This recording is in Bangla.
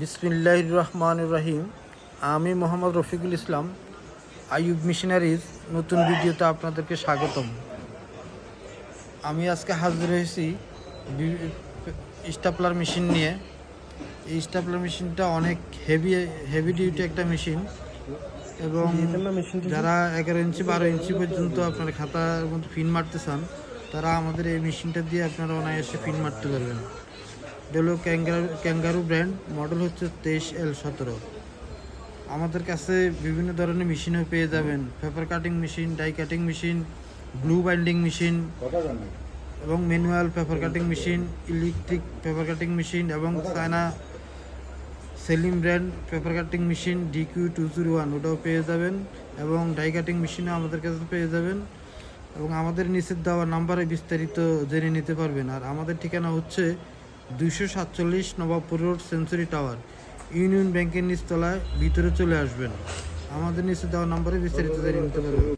বিসমিল্লাহ রহমান রহিম আমি মোহাম্মদ রফিকুল ইসলাম, আইয়ুব মিশনারিজ, নতুন ভিডিওতে আপনাদেরকে স্বাগতম। আমি আজকে হাজির হয়েছি স্টাপলার মেশিন নিয়ে। এই স্টাপলার মেশিনটা অনেক হেভি হেভি ডিউটি একটা মেশিন এবং যারা এগারো ইঞ্চি, বারো ইঞ্চি পর্যন্ত আপনার খাতার মধ্যে ফিন মারতে চান, তারা আমাদের এই মেশিনটা দিয়ে আপনারা অনায়াসে ফিন মারতে পারবেন। এটা হলো ক্যাঙ্গারু ক্যাঙ্গারু ব্র্যান্ড মডেল হচ্ছে তেইশ এল সতেরো। আমাদের কাছে বিভিন্ন ধরনের মেশিনও পেয়ে যাবেন। Paper cutting machine die cutting machine blue binding machine এবং manual paper cutting machine electric paper cutting machine এবং China Selim brand paper cutting machine DQ two zero one ওটাও পেয়ে যাবেন এবং ডাই কাটিং মেশিনও আমাদের কাছে পেয়ে যাবেন এবং আমাদের নিচের দেওয়া নাম্বারে বিস্তারিত জেনে নিতে পারবেন। আর আমাদের ঠিকানা হচ্ছে দুইশো সাতচল্লিশ Nawabpur road century tower. Union ব্যাংকের নিচতলায় ভিতরে চলে আসবেন। আমাদের নিচে দেওয়া নম্বরে বিস্তারিত জানিয়ে নিতে পারবেন।